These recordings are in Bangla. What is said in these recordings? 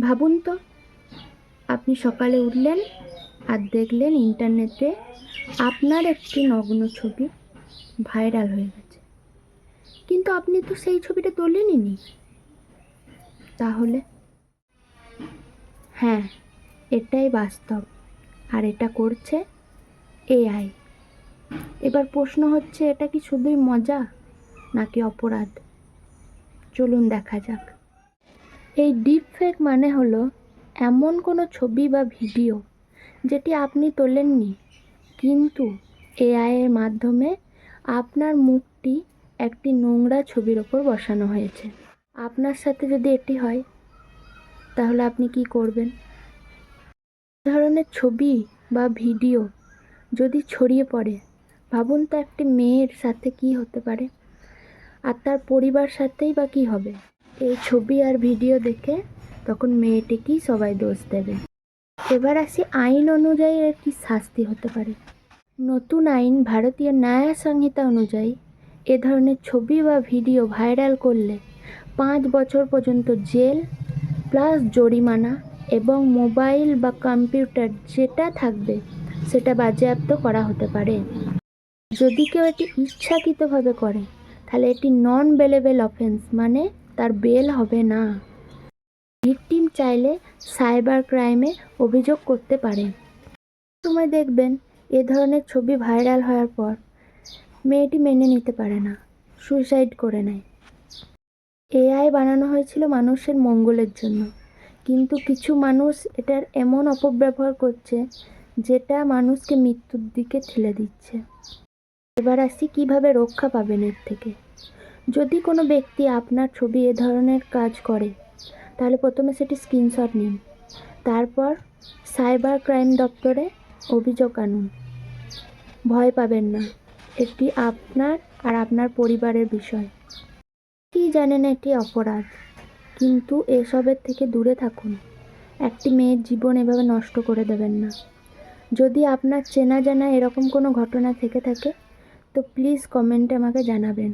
ভাবুন তো, আপনি সকালে উঠলেন আর দেখলেন ইন্টারনেটে আপনার একটি নগ্ন ছবি ভাইরাল হয়ে গেছে। কিন্তু আপনি তো সেই ছবিটা তোলেনই নি। তাহলে? হ্যাঁ এটাই বাস্তব আর এটা করছে এআই এবার প্রশ্ন হচ্ছে, এটা কি শুধুই মজা নাকি অপরাধ? চলুন দেখা যাক। এই ডিপ ফেক মানে হলো এমন কোনো ছবি বা ভিডিও যেটি আপনি তোলেননি। কিন্তু এআই এর মাধ্যমে আপনার মুখটি একটি নোংরা ছবির ওপর বসানো হয়েছে। আপনার সাথে যদি এটি হয়, তাহলে আপনি কি করবেন? ধরনের ছবি বা ভিডিও যদি ছড়িয়ে পড়ে, ভাবুন তো একটি মেয়ের সাথে কি হতে পারে? আর তার পরিবার সাথেই বা কী হবে? এই ছবি আর ভিডিও দেখে তখন মেয়েটিকেই সবাই দোষ দেবে? এবার আসি আইন অনুযায়ী এর কি শাস্তি হতে পারে? নতুন আইন ভারতীয় ন্যায় সংহিতা অনুযায়ী এ ধরনের ছবি বা ভিডিও ভাইরাল করলে পাঁচ বছর পর্যন্ত জেল প্লাস জরিমানা এবং মোবাইল বা কম্পিউটার যেটা থাকবে সেটা বাজেয়াপ্ত করা হতে পারে। যদি কেউ এটি ইচ্ছাকৃতভাবে করে, তাহলে এটি নন বেলেবেল অফেন্স মানে তার বেল হবে না। ভিকটিম চাইলে সাইবার ক্রাইমে অভিযোগ করতে পারে। সময় দেখবেন, এ ধরনের ছবি ভাইরাল হওয়ার পর মেয়েটি মেনে নিতে পারে না, সুইসাইড করে নেয়। এআই বানানো হয়েছিল মানুষের মঙ্গলের জন্য, কিন্তু কিছু মানুষ এটার এমন অপব্যবহার করছে যেটা মানুষকে মৃত্যুর দিকে ঠেলে দিচ্ছে। এবার আসি কীভাবে রক্ষা পাবেন এর থেকে। যদি কোনো ব্যক্তি আপনার ছবি এ ধরনের কাজ করে, তাহলে প্রথমে সেটি স্ক্রিনশট নিন। তারপর সাইবার ক্রাইম দপ্তরে অভিযোগ আনুন। ভয় পাবেন না। এটি আপনার আর আপনার পরিবারের বিষয়। কি জানেন এটি অপরাধ? কিন্তু এসবের থেকে দূরে থাকুন। একটি মেয়ের জীবন এভাবে নষ্ট করে দেবেন না। যদি আপনার চেনা জানা এরকম কোনো ঘটনা থেকে থাকে, তো প্লিজ কমেন্টে আমাকে জানাবেন।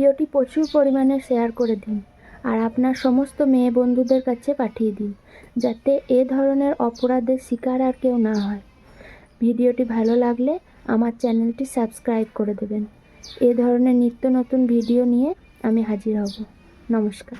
ভিডিওটি প্রচুর পরিমাণে শেয়ার করে দিন আর আপনার সমস্ত মেয়ে বন্ধুদের কাছে পাঠিয়ে দিন, যাতে এ ধরনের অপরাধের শিকার আর কেউ না হয়। ভিডিওটি ভালো লাগলে আমার চ্যানেলটি সাবস্ক্রাইব করে দেবেন। এ ধরনের নিত্য নতুন ভিডিও নিয়ে আমি হাজির হব। নমস্কার।